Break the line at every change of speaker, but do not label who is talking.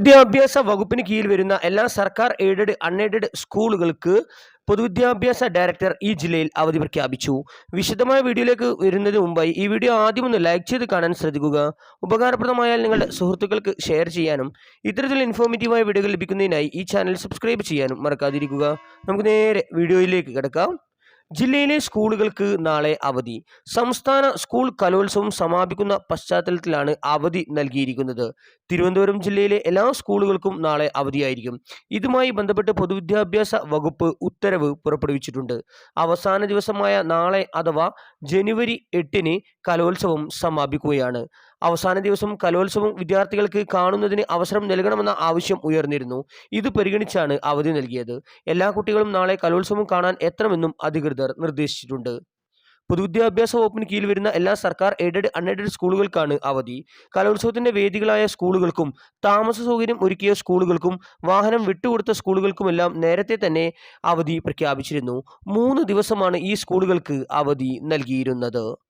പൊതുവിദ്യാഭ്യാസ വകുപ്പിന് കീഴിൽ വരുന്ന എല്ലാ സർക്കാർ എയ്ഡഡ് അൺഎയ്ഡഡ് സ്കൂളുകൾക്ക് പൊതുവിദ്യാഭ്യാസ ഡയറക്ടർ ഈ ജില്ലയിൽ അവധി പ്രഖ്യാപിച്ചു. വിശദമായ വീഡിയോയിലേക്ക് വരുന്നതിന് മുമ്പായി ഈ വീഡിയോ ആദ്യം ഒന്ന് ലൈക്ക് ചെയ്ത് കാണാൻ ശ്രദ്ധിക്കുക. ഉപകാരപ്രദമായാൽ നിങ്ങളുടെ സുഹൃത്തുക്കൾക്ക് ഷെയർ ചെയ്യാനും ഇത്തരത്തിൽ ഇൻഫോർമേറ്റീവായ വീഡിയോകൾ ലഭിക്കുന്നതിനായി ഈ ചാനൽ സബ്സ്ക്രൈബ് ചെയ്യാനും മറക്കാതിരിക്കുക. നമുക്ക് നേരെ വീഡിയോയിലേക്ക് കിടക്കാം. ജില്ലയിലെ സ്കൂളുകൾക്ക് നാളെ അവധി. സംസ്ഥാന സ്കൂൾ കലോത്സവം സമാപിക്കുന്ന പശ്ചാത്തലത്തിലാണ് അവധി നൽകിയിരിക്കുന്നത്. തിരുവനന്തപുരം ജില്ലയിലെ എല്ലാ സ്കൂളുകൾക്കും നാളെ അവധിയായിരിക്കും. ഇതുമായി ബന്ധപ്പെട്ട് പൊതുവിദ്യാഭ്യാസ വകുപ്പ് ഉത്തരവ് പുറപ്പെടുവിച്ചിട്ടുണ്ട്. അവസാന ദിവസമായ നാളെ അഥവാ ജനുവരി എട്ടിന് കലോത്സവം സമാപിക്കുകയാണ്. അവസാന ദിവസം കലോത്സവം വിദ്യാർത്ഥികൾക്ക് കാണുന്നതിന് അവസരം നൽകണമെന്ന ആവശ്യം ഉയർന്നിരുന്നു. ഇത് പരിഗണിച്ചാണ് അവധി നൽകിയത്. എല്ലാ കുട്ടികളും നാളെ കലോത്സവം കാണാൻ എത്തണമെന്നും അധികൃതർ നിർദ്ദേശിച്ചിട്ടുണ്ട്. പൊതുവിദ്യാഭ്യാസ വകുപ്പിന് കീഴിൽ വരുന്ന എല്ലാ സർക്കാർ എയ്ഡഡ് അൺഎയ്ഡഡ് സ്കൂളുകൾക്കാണ് അവധി. കലോത്സവത്തിന്റെ വേദികളായ സ്കൂളുകൾക്കും താമസ സൗകര്യം ഒരുക്കിയ സ്കൂളുകൾക്കും വാഹനം വിട്ടുകൊടുത്ത സ്കൂളുകൾക്കുമെല്ലാം നേരത്തെ തന്നെ അവധി പ്രഖ്യാപിച്ചിരുന്നു. മൂന്ന് ദിവസമാണ് ഈ സ്കൂളുകൾക്ക് അവധി നൽകിയിരുന്നത്.